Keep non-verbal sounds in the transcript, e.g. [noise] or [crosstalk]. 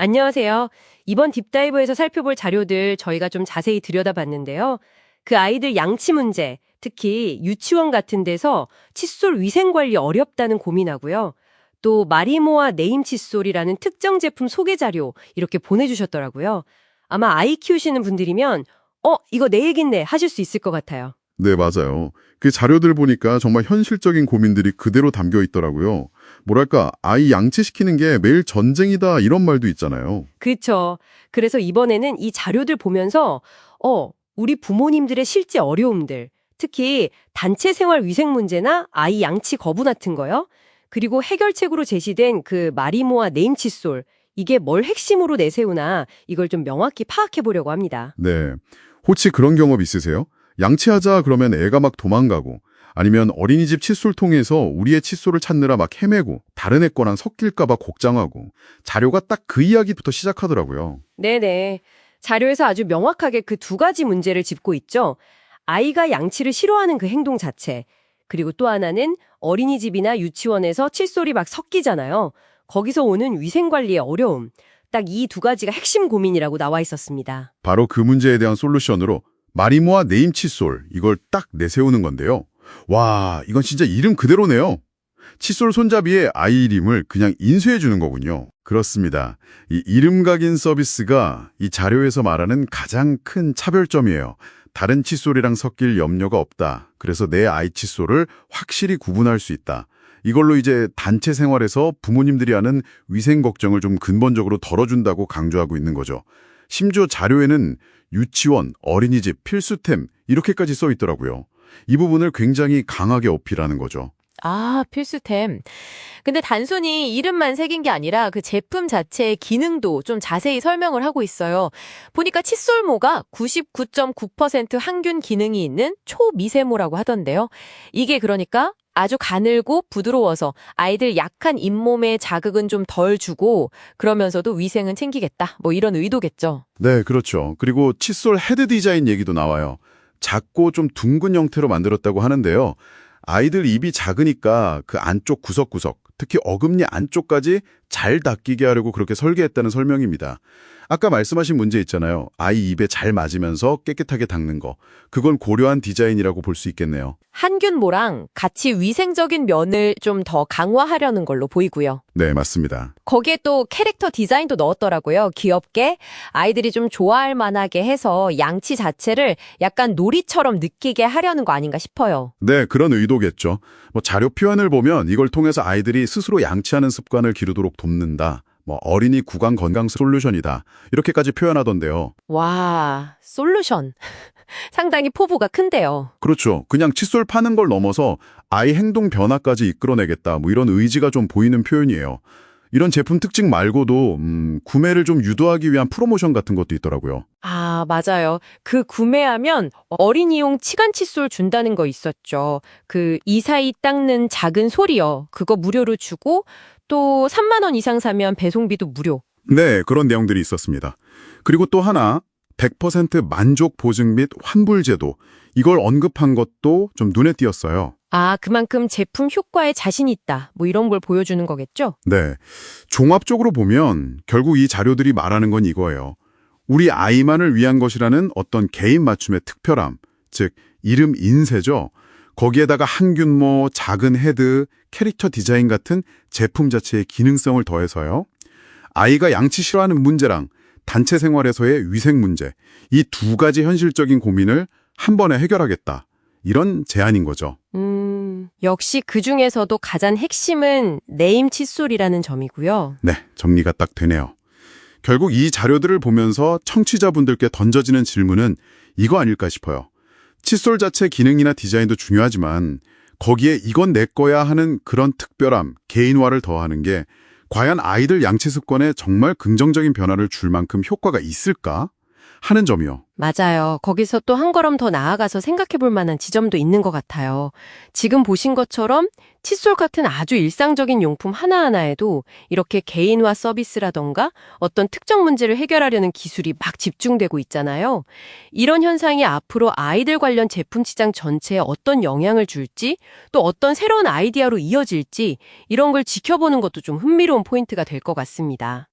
안녕하세요. 이번 딥다이브에서 살펴볼 자료들 저희가 좀 자세히 들여다봤는데요. 그 아이들 양치 문제, 특히 유치원 같은 데서 칫솔 위생 관리 어렵다는 고민하고요. 또 마리모아 네임 칫솔이라는 특정 제품 소개 자료 이렇게 보내주셨더라고요. 아마 아이 키우시는 분들이면 어 이거 내 얘긴데 하실 수 있을 것 같아요. 네, 맞아요. 그 자료들 보니까 정말 현실적인 고민들이 그대로 담겨 있더라고요. 뭐랄까, 아이 양치시키는 게 매일 전쟁이다 이런 말도 있잖아요. 그렇죠. 그래서 이번에는 이 자료들 보면서 어, 우리 부모님들의 실제 어려움들, 특히 단체 생활 위생 문제나 아이 양치 거부 같은 거요. 그리고 해결책으로 제시된 그 마리모아 네임 칫솔, 이게 뭘 핵심으로 내세우나 이걸 좀 명확히 파악해 보려고 합니다. 네. 혹시 그런 경험 있으세요? 양치하자 그러면 애가 막 도망가고 아니면 어린이집 칫솔통에서 우리의 칫솔을 찾느라 막 헤매고 다른 애 거랑 섞일까봐 걱정하고 자료가 딱 그 이야기부터 시작하더라고요. 네네. 자료에서 아주 명확하게 그 두 가지 문제를 짚고 있죠. 아이가 양치를 싫어하는 그 행동 자체. 그리고 또 하나는 어린이집이나 유치원에서 칫솔이 막 섞이잖아요. 거기서 오는 위생관리의 어려움. 딱 이 두 가지가 핵심 고민이라고 나와 있었습니다. 바로 그 문제에 대한 솔루션으로 마리모아 네임 칫솔 이걸 딱 내세우는 건데요. 와, 이건 진짜 이름 그대로네요. 칫솔 손잡이에 아이 이름을 그냥 인쇄해 주는 거군요. 그렇습니다. 이 이름 각인 서비스가 이 자료에서 말하는 가장 큰 차별점이에요. 다른 칫솔이랑 섞일 염려가 없다. 그래서 내 아이 칫솔을 확실히 구분할 수 있다. 이걸로 이제 단체 생활에서 부모님들이 하는 위생 걱정을 좀 근본적으로 덜어준다고 강조하고 있는 거죠. 심지어 자료에는 유치원, 어린이집, 필수템 이렇게까지 써 있더라고요. 이 부분을 굉장히 강하게 어필하는 거죠. 아, 필수템. 근데 단순히 이름만 새긴 게 아니라 그 제품 자체의 기능도 좀 자세히 설명을 하고 있어요. 보니까 칫솔모가 99.9% 항균 기능이 있는 초미세모라고 하던데요. 이게 그러니까 아주 가늘고 부드러워서 아이들 약한 잇몸에 자극은 좀 덜 주고 그러면서도 위생은 챙기겠다. 뭐 이런 의도겠죠. 네, 그렇죠. 그리고 칫솔 헤드 디자인 얘기도 나와요. 작고 좀 둥근 형태로 만들었다고 하는데요. 아이들 입이 작으니까 그 안쪽 구석구석, 특히 어금니 안쪽까지 잘 닦이게 하려고 그렇게 설계했다는 설명입니다. 아까 말씀하신 문제 있잖아요. 아이 입에 잘 맞으면서 깨끗하게 닦는 거. 그건 고려한 디자인이라고 볼 수 있겠네요. 항균모랑 같이 위생적인 면을 좀 더 강화하려는 걸로 보이고요. 네, 맞습니다. 거기에 또 캐릭터 디자인도 넣었더라고요. 귀엽게 아이들이 좀 좋아할 만하게 해서 양치 자체를 약간 놀이처럼 느끼게 하려는 거 아닌가 싶어요. 네, 그런 의도겠죠. 뭐 자료 표현을 보면 이걸 통해서 아이들이 스스로 양치하는 습관을 기르도록 돕는다. 뭐 어린이 구강 건강 솔루션이다. 이렇게까지 표현하던데요. 와, 솔루션. [laughs] 상당히 포부가 큰데요. 그렇죠. 그냥 칫솔 파는 걸 넘어서 아이 행동 변화까지 이끌어내겠다. 뭐 이런 의지가 좀 보이는 표현이에요. 이런 제품 특징 말고도 음, 구매를 좀 유도하기 위한 프로모션 같은 것도 있더라고요. 아, 맞아요. 그 구매하면 어린이용 치간 칫솔 준다는 거 있었죠. 그 이사이 닦는 작은 소리요. 그거 무료로 주고 또 3만 원 이상 사면 배송비도 무료. 네, 그런 내용들이 있었습니다. 그리고 또 하나 100% 만족 보증 및 환불 제도 이걸 언급한 것도 좀 눈에 띄었어요. 아, 그만큼 제품 효과에 자신 있다. 뭐 이런 걸 보여주는 거겠죠? 네. 종합적으로 보면 결국 이 자료들이 말하는 건 이거예요. 우리 아이만을 위한 것이라는 어떤 개인 맞춤의 특별함, 즉 이름 인쇄죠. 거기에다가 항균모, 작은 헤드, 캐릭터 디자인 같은 제품 자체의 기능성을 더해서요. 아이가 양치 싫어하는 문제랑 단체 생활에서의 위생 문제, 이 두 가지 현실적인 고민을 한 번에 해결하겠다. 이런 제안인 거죠. 음, 역시 그 중에서도 가장 핵심은 네임 칫솔이라는 점이고요. 네, 정리가 딱 되네요. 결국 이 자료들을 보면서 청취자분들께 던져지는 질문은 이거 아닐까 싶어요. 칫솔 자체 기능이나 디자인도 중요하지만 거기에 이건 내 거야 하는 그런 특별함, 개인화를 더하는 게 과연 아이들 양치 습관에 정말 긍정적인 변화를 줄 만큼 효과가 있을까 하는 점이요. 맞아요. 거기서 또 한 걸음 더 나아가서 생각해 볼 만한 지점도 있는 것 같아요. 지금 보신 것처럼 칫솔 같은 아주 일상적인 용품 하나하나에도 이렇게 개인화 서비스라던가 어떤 특정 문제를 해결하려는 기술이 막 집중되고 있잖아요. 이런 현상이 앞으로 아이들 관련 제품 시장 전체에 어떤 영향을 줄지 또 어떤 새로운 아이디어로 이어질지 이런 걸 지켜보는 것도 좀 흥미로운 포인트가 될 것 같습니다.